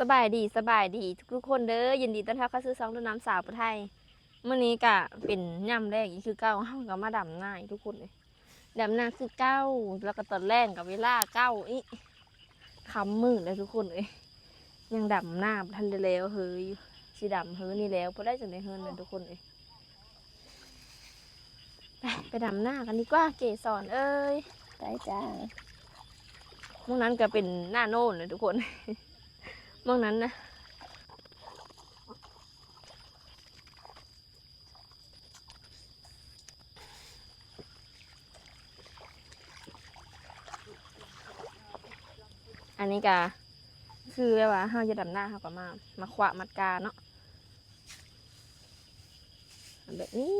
สบายดีสบายดีทุกๆคนเด้อยินดีต้อนรับเข้าสู่ซองต้นน้ำสาวประไทยเมื่อนี้กะเป็นย่ำแรกอีกคือเก้าเฮาก็มาดำหน้าอีกทุกคนเลยดำหน้าคือเก้าแล้วก็ตอนแรกกับเวลาเก้าอีคำมืดเลยทุกคนเลยยังดำหน้าบ่ทันได้แล้วเฮ้ยสีดำเฮ้ยนี่แล้วพอได้จังได้เฮิรนเลยทุกคนเลยไปไปดำหน้ากันดีกว่าเกสรเอ้ยได้จ้าเมื่อนั้นก็เป็นหน้าโน่นเลยทุกคนเมื่อนั้นนะอันนี้ก็คือแบบว่าเราจะดำหน้าเขาก็มา มาขวะมัดกาเนาะแบบนี้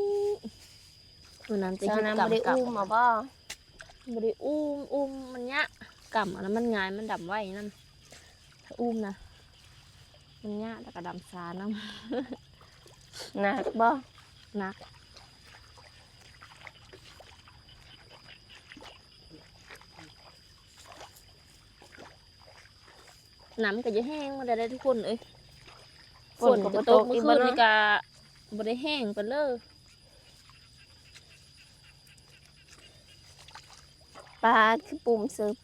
เมื่อนั้นจะเจ้าคิดน้ำกรรไม่มได้กรรมอุ้มมาบ่บริอุ้มอุ้มมันยะกำอันนั้นมันง่ายมันดำไว้นั่นถ้าอุ้มนะ มันยะแต่ก็ดำซาน้หนักบ่ำหนักน้ำก็จะแห้งมาได้ได้ทุกคนเอ้ยฝนก็บ่ตกเมื่อคืนนี่ก็บ่ได้แห้งไปเลยปลาคือปุ่มเสิร์ฟ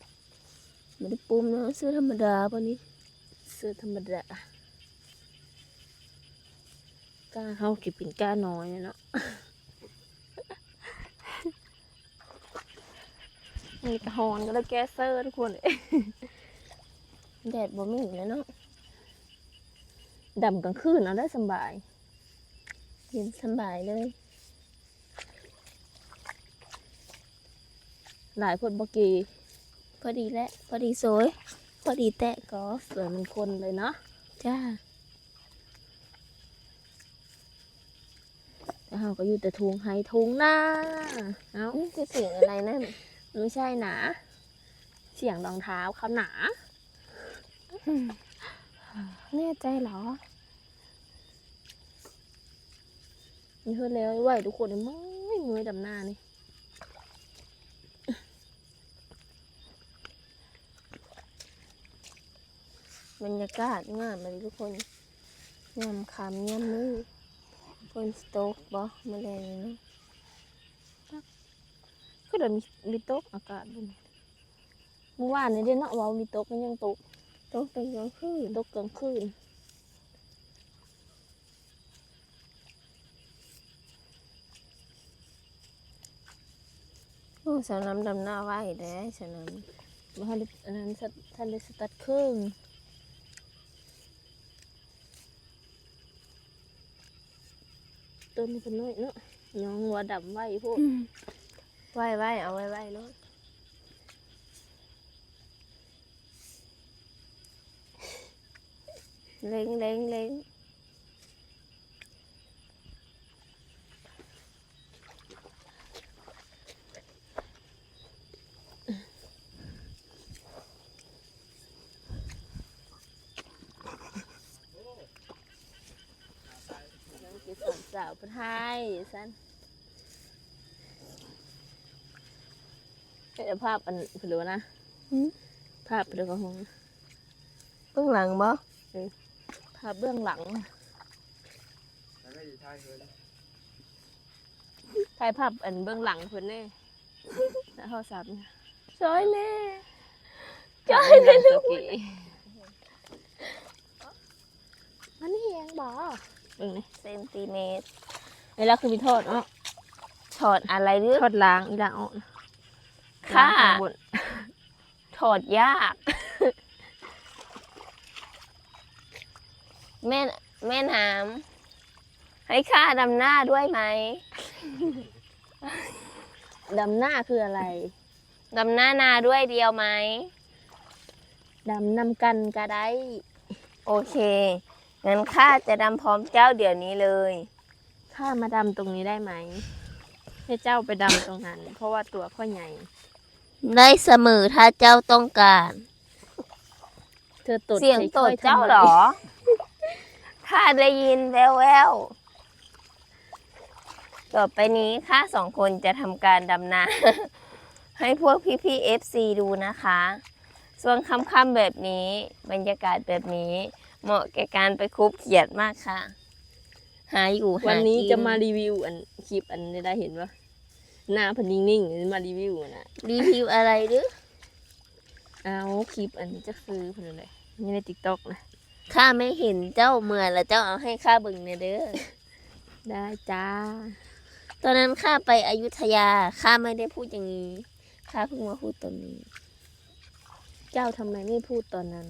ไม่ได้ปุ่มนะซื้อธรรมดาปะนี้ เสื้อธรรมดา กล้าเขากิเป็นกล้าน้อยเนาะมีกระหอนก็แล้วแกเซอร์ทุกคนเอ้ยแดดบ่มีแล้วเนาะดำกลางคืนเอาได้สำบาย เย็นสบายเลย หลายคนบอกกีพอดีและ พอดีสวย พอดีแตะก็สวยเหมันคนเลยเนาะจ้า แต่ เราก็อยู่แต่ทุงไฮทุงหน้าเอ้านี่คือเสียงอะไรนั่นไม่ใช่หนาเสียงรองเท้าเขาหนาแน่ใจเหรอมีเพื่อนแล้วไหวทุกคนเลยไม่เงยดำหน้านี่บรรยากาศงามเลยทุกคนยามคำยามมือ ฝนสโตกบ่มาแรงเนาะก็เดี๋ยวมีมีตกอากาศบนเมื่อวานนี้เด้เนาะเว่ามีตกมันยังตกตกเป็นกลางคืนตกกลางคืนโอ้สาวน้ำดำหน้าไว้เด้สาวน้มาทันได้อันนั้นสตทันได้สตัดเครื่อง ต้นนี้เป็นน้อยเนาะน้องหัวดำไว้พวกำไว้ไว้เอาไว้ไว้เนาะเล็งเล็งเล็ง น้อง คือสาวสาวประไทยสั้นเดี๋ยวภาพอันเผือนะหืมภาพเผือของเบื้องหลังบ่ภาพเบื้องหลังแล้วก็อยู่ท้ายเฮือนถ่ายภาพอันเบื้องหลังเพื่อนเน่แล้วโทรศัพท์เนี่ยซอยเล่จ้อยเลยลูกมันนี่เองบอ เบิ่งนี่เซนติเมตรเวลาคือมีโทษเนาะถอดอะไรหรือโทษล้างอีล้างออกนะค่ะล้างข้างบนถอดยาก แม่นแม่น้ำให้ค่าดำหน้าด้วยไหมดำหน้าคืออะไร ดำหน้านาด้วยเดียวไหม ดำนำกันก็ได้ โอเค งั้นข้าจะดำพร้อมเจ้าเดี๋ยวนี้เลย ข้ามาดำตรงนี้ได้ไหม ให้เจ้าไปดำตรงนั้น เพราะว่าตัวข้อใหญ่ ได้เสมอถ้าเจ้าต้องการ เธอตดเสียงตดเจ้าเหรอ ข้าได้ยินแววแววๆต่อไปนี้ข้าสองคนจะทำการดำนา ให้พวกพี่พี่เอฟซีดูนะคะ ส่วนค่ำๆแบบนี้ บรรยากาศแบบนี้ เหมาะแก่การไปคบเขียดมากค่ะ หาอยู่หาวันนี้กิจะมารีวิวอันคลิปอันนี้ได้เห็นปะหน้าเพันนิ่งๆมารีวิวนะรีวิวอะไรหรือเอาคลิปอันนี้จะคือเพันอะไรนี่ในติ๊กต็อกนะ ข้าไม่เห็นเจ้าเมื่อแล้วเจ้าเอาให้ข้าเบิ่งเนี่ยเด้อ ได้จ้า ตอนนั้นข้าไปอยุธยาข้าไม่ได้พูดอย่างนี้ข้าเพิ่งมาพูดตอนนี้ เจ้าทำไมไม่พูดตอนนั้น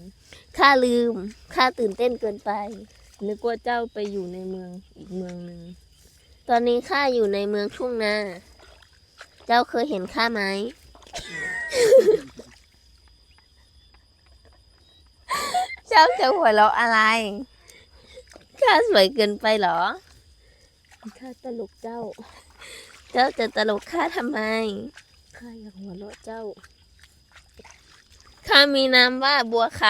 ข้าลืม ข้าตื่นเต้นเกินไป นึกว่าเจ้าไปอยู่ในเมืองอีกเมืองหนึ่ง ตอนนี้ข้าอยู่ในเมืองทุ่งนา เจ้าเคยเห็นข้าไหม เจ้าจะหัวเราะอะไร ข้าสวยเกินไปเหรอ ข้าตลกเจ้า เจ้าจะตลกข้าทำไม ข้าอยากหัวเราะเจ้า ข้ามีนามว่าบัวค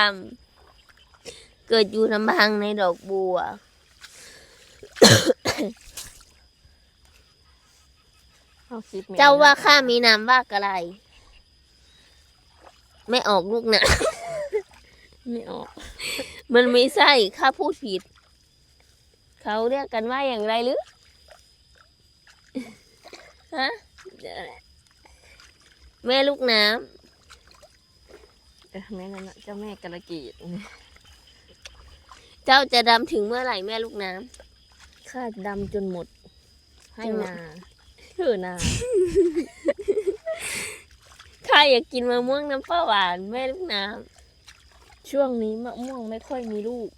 ำเกิดอยู่ลำพังในดอกบัว เอาคลิปแม่เจ้าว่าข้ามีนามว่ากะไร ไม่ออกลูกนะ ไม่ออกมันไม่ใช่ข้าพูดผิด เขาเรียกกันว่าอย่างไรหรือ ฮะ แม่ลูกน้ เออแม่นั่นน่ะเจ้าแม่กระกีดำเจ้าจะดำถึงเมื่อไหร่แม่ลูกน้ข้าดำจนหมด ให้จนหมดนาเคือนาำข้าอยากกินมะม่วงน้ำปลาหวานแม่ลูกน้ช่วงนี้มะม่วงไม่ค่อยมีลูก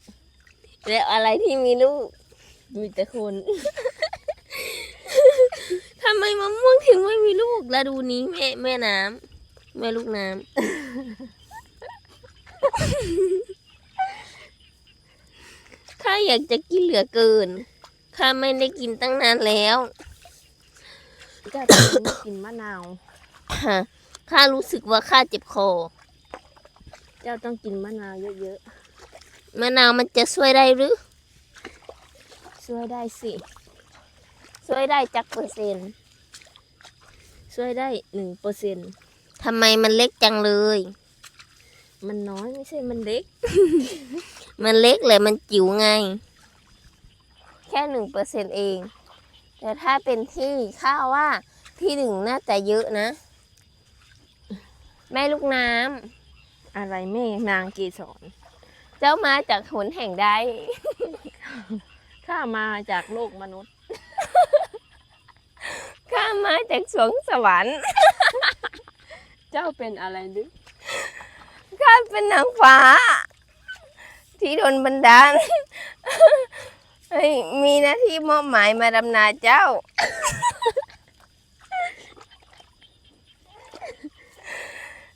ำแล้วอะไรที่มีลูกมีแต่คน ทำไมมะม่วงถึงไม่มีลูกแล้วดูนี้แม่แม่น้ำแม่ลูกน้ำ ข้าอยากจะกินเหลือเกิน ข้าไม่ได้กินตั้งนานแล้วเจ้าจะไม่กินมะนาวข้ารู้สึกว่าข้าเจ็บคอ เจ้าต้องกินมะนาวเยอะมะนาวมันจะช่วยได้หรือๆช่วยได้สิ ช่วยได้จักเปอร์เซ็นต์ช่วยได้หนึ่งเปอร์เซ็นต์ทำไมมันเล็กจังเลย มันน้อยไม่ใช่มันเล็ก มันเล็กเลยมันจิ๋วไง แค่หนึ่งเปอร์เซ็นเอง แต่ถ้าเป็นที่ข้าว่าที่หนึ่งน่าจะเยอะนะ แม่ลูกน้อะไรแม่นางเกสรำเจ้ามาจากหนแห่งใด ข้ามาจากโลกมนุษย์ ข้ามาจากสวงสวรรค์ เจ้าเป็นอะไรดึก ข้าเป็นนางฟ้า ที่โดนบันดาลให้มีหน้าที่มอบหมายมาดำนาเจ้า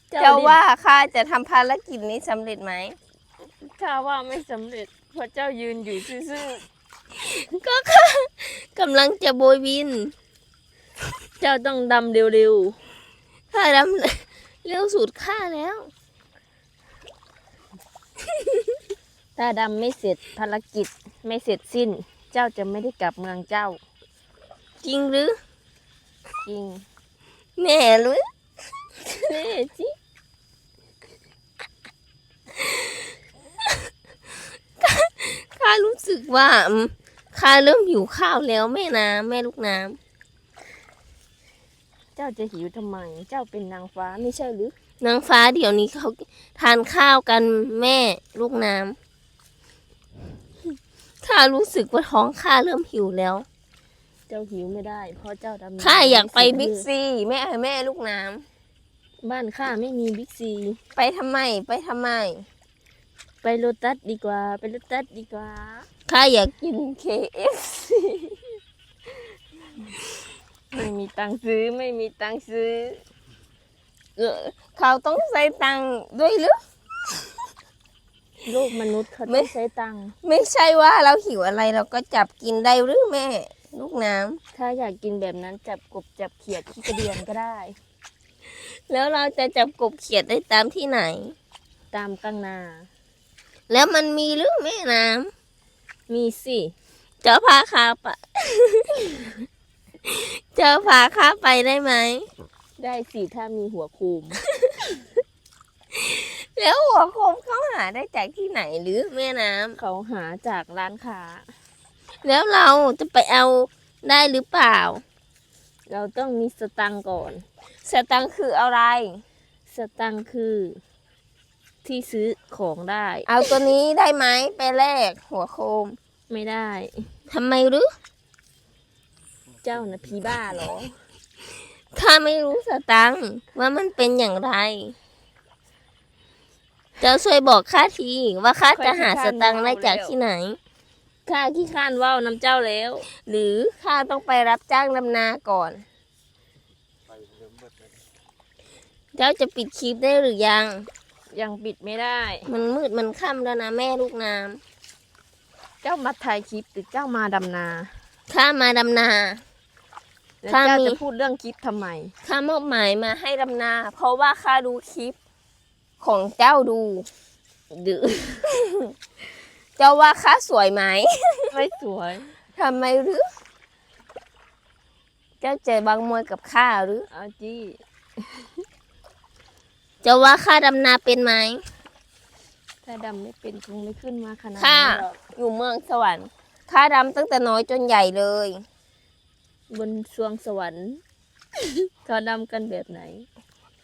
เจ้าว่าข้าจะทำภารกิจนี้สำเร็จไหมข้าว่าไม่สำเร็จเพราะเจ้ายืนอยู่ซื่อก็ข้ากำลังจะโบยบินๆเจ้าต้องดำเร็วข้าดำเร็วสุดข้าแล้วๆ ถ้าดำไม่เสร็จภารกิจไม่เสร็จสิ้น เจ้าจะไม่ได้กลับเมืองเจ้า จริงหรือ จริงแน่หรือเน่จิข้ารู้สึกว่าอืมข้าเริ่มหิวข้าวแล้วแม่น้ำแม่ลูกน้เจ้าจะหิวทำไม เจ้าเป็นนางฟ้าไม่ใช่หรือำนางฟ้าเดี๋ยวนี้เขาทานข้าวกันแม่ลูกน้ำข้ารู้สึกว่าท้องข้าเริ่มหิวแล้ว เจ้าหิวไม่ได้เพราะเจ้าดำข้าอยากไปม่เสร็จบิ๊กซีแม่แม่ลูกน้บ้านข้าไม่มีบิ๊กซีำไปทำไมไปทำไม ไปโลตัสดีกว่า ไปโลตัสดีกว่าข้าอยากกิน KFC ไม่มีตังค์ซื้อไม่มีตังค์ซื้อเออเขาต้องใส่ตังค์ด้วยหรือ โลกมนุษย์เขาไม่ ต้องใช้ตังค์ไม่ใช่ว่าเราหิวอะไรเราก็จับกินได้หรือแม่ ลูกน้ถ้าอยากกินแบบนั้นจับกบจับเขียดที่กระเดียนก็ได้ำแล้วเราจะจับกบเขียดได้ตามที่ไหน ตามกลางนา แล้วมันมีหรือแม่น้มีสิำจะพาข้าไปจะพาข้าไปได้ไหม ได้สิถ้ามีหัวคูม แล้วหัวโคมเขาหาได้จากที่ไหนหรือแม่น้ำเขาหาจากร้านค้า แล้วเราจะไปเอาได้หรือเปล่า เราต้องมีสตังค์ก่อน สตังค์คืออะไร สตังค์คือ ที่ซื้อของได้ เอาตัวนี้ได้ไหมไปแลกหัวโคมไม่ได้ ทำไมหรือ เจ้านะพีบ้าเหรอ ข้าไม่รู้สตังค์ว่ามันเป็นอย่างไร เจ้าช่วยบอกข้าทีว่าข้าจะหาสตังค์ได้จากที่ไหน ข้าขี้ข้านว่าวน้ำเจ้าแล้ว หรือข้าต้องไปรับจ้างดำนาก่อนไปเริ่มเบิดเลยเจ้าจะปิดคลิปได้หรือยัง ยังปิดไม่ได้ มันมืดมันค่ำแล้วนะแม่ลูกน้เจ้ามาถ่ายคลิปหรือเจ้ามาดำนาำข้ามาดำนา แล้วข้าเจ้ามีจะพูดเรื่องคลิปทำไม ข้ามอบหมายมาให้ดำนา เพราะว่าข้าดูคลิปของเจ้าดูดื้อเจ้าว่าข้าสวยไหมไม่สวย ทำไมหรือ เจ้าเจอบางมวยกับข้าหรือ เอาจี้เจ้าว่าข้าดำนาเป็นไหม ถ้าดำไม่เป็นคงไม่ขึ้นมาขนาดค่ะนี้หรอกอยู่เมืองสวรรค์ข้าดำตั้งแต่น้อยจนใหญ่เลย บนสวงสวรรค์ เขาดำกันแบบไหน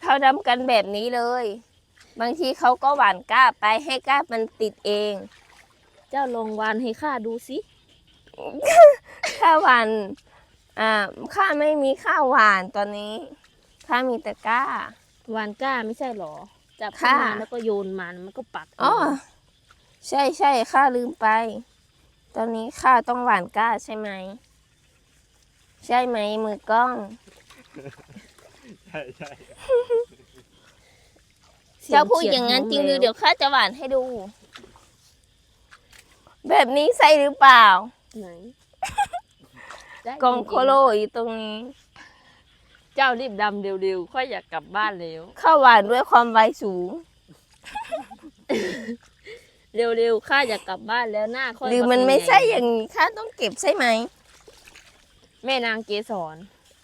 เขาดำกันแบบนี้เลย บางทีเขาก็หวานก้าไปให้ก้ามันติดเอง เจ้าลองวานให้ข้าดูสิ ข้าหวานอ่าข้าไม่มีข้าวหวานตอนนี้ข้ามีแต่ก้าวานก้าไม่ใช่หรอ จับขึ้นค่ะมาแล้วก็โยนมันมันก็ปักอ๋อเงใช่ใช่ข้าลืมไป ตอนนี้ข้าต้องหวานก้าใช่ไหม ใช่ไหมมือกล้อง ใช่ใช่สียเจ้าพูดอย่างนั้นจริงหรือเดี๋ยวข้าจะหวานให้ดู แบบนี้ใช่หรือเปล่า ไหนได้กองจริๆโคโลอยู่ตรงนี้ เจ้ารีบดำเร็วๆค่อยอยากกลับบ้านแล้วข้าหวานด้วยความไวสูง เร็วๆข้าอยากกลับบ้านแล้วหน้าค่อยหรือมันาเป็ไม่งใช่อย่างนี้ข้าต้องเก็บใช่ไหม แม่นางเกสร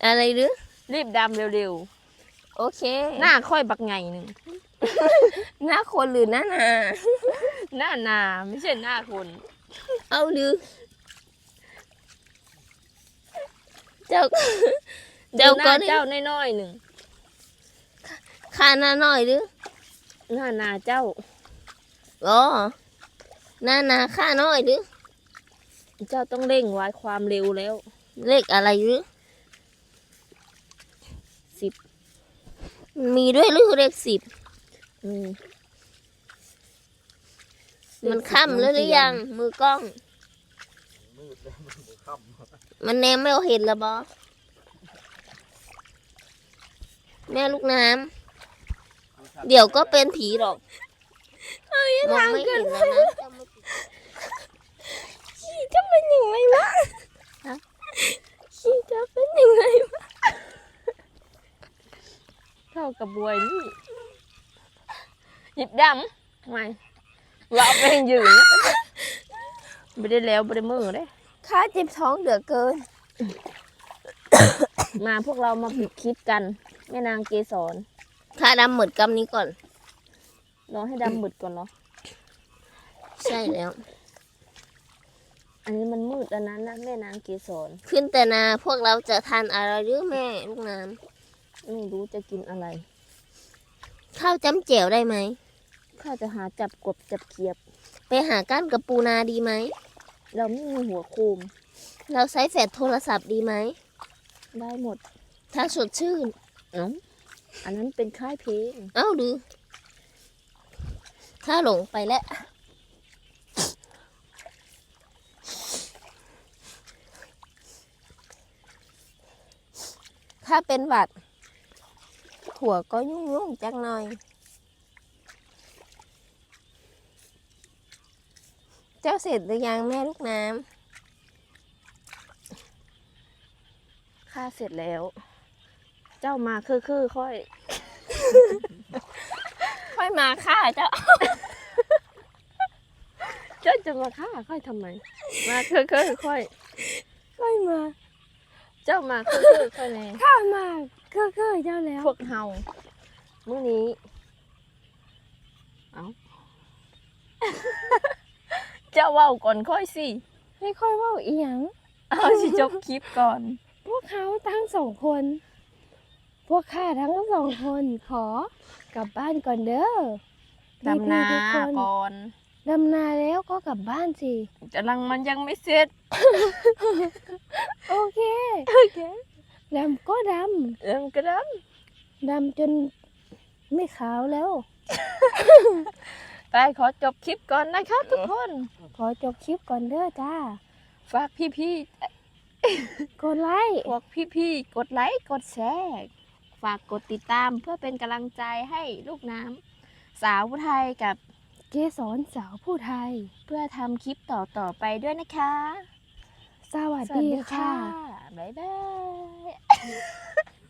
อะไรหรือ รีบดำเร็วโอเค ๆ หน้าค่อยบักไงหนึ่งหน้าคนหรือหน้านา หน้านาไม่ใช่หน้าคนเอาหรือ เจ้า เจ้าดูหก็น้าได้เจ้าน้อยๆหนึ่งข้าหน้าหน่อยหรือหน้านาเจ้า อ๋อหน้านาข้าน้อยหรือ เจ้าต้องเร่งไว้ความเร็วแล้ว เลขอะไรหรือสิบมีด้วยหรือเลขสิบอืมมันค่ำแล้วหรือยัง มือกล้องมืดแล้วมันบ่ค่ำมันแนมไม่เห็นละบอแม่ลูกน้ำเดี๋ยวก็เป็นผีหรอกมองไม่เห็นแล้วนะขี้จะเป็นยังไงวะ ขี้จะเป็นยังไงวะเท่ากับบวยนี่หยิบดำไม่เราเอาไปให้ยืนนะไม่ได้แล้วไม่ได้มือเลยข้าเจ็บท้องเหลือเกิน มาพวกเรามาผิดคลิปกันแม่นางเกสรข้าดำหมดกำนี้ก่อนรอให้ดำมืดก่อนเหรอ ใช่แล้ว อันนี้มันมืดแล้วนะนะแม่นางเกสรขึ้นแต่นาพวกเราจะทานอะไรหรือแม่ลูกน้ไม่รู้จะกินอะไรำข้าวจำแจ่วได้ไหม ข้าจะหาจับกบจับเขียบ ไปหาก้านกับปูนาดีไหม เราไม่มีหัวโคมเราใช้แฟลชโทรศัพท์ดีไหม ได้หมด ถ้าสดชื่น เอ้าอันนั้นเป็นค่ายเพลง เอ้าดูข้าหลงไปแล้ว ถ้าเป็นหวัดหัวก็ยุ่งยุ่งๆจังหน่อย เจ้าเสร็จหรือยังแม่ลูกน้ข้าเสร็จแล้ว เจ้ามาคือคือๆค่อยำค่อยมาค่ะเจ้า เจ้าจะมาฆ่าค่อยทำไม มาคือคือๆค่อย ค่อยมา เจ้ามาคือคือๆค่อยแน่ข้ามาก็ก็เจ้าแล้วพวกเฮามื้อนี้เจ้าเว้าก่อนค่อยสิไม่ค่อยเว่าอีหยังเอาสิจบคลิปก่อน พวกเขาทั้งสองคน พวกข้าทั้งสองคนขอกลับบ้านก่อนเด้อดำนาพี่ๆทุกคนก่อน ดำนาแล้วก็กลับบ้านสิกำลังมันยังไม่เสร็จ โอเค โอเคดำก็ดเริ่มกระดำดำจนไม่ขาวแล้วำไปขอจบคลิปก่อนนะคะทุกคน ขอจบคลิปก่อนเด้อจ้าฝากพี่กดไลค์ๆพวกพี่ๆ กดไลค์ กดแชร์ ฝากกดติดตามเพื่อเป็นกำลังใจให้ลูกน้ำสาวผู้ไทยกับ เกสรสาวผู้ไทย เพื่อทำคลิปต่อๆไปด้วยนะคะ สวัสดีค่ะ บ๊ายบาย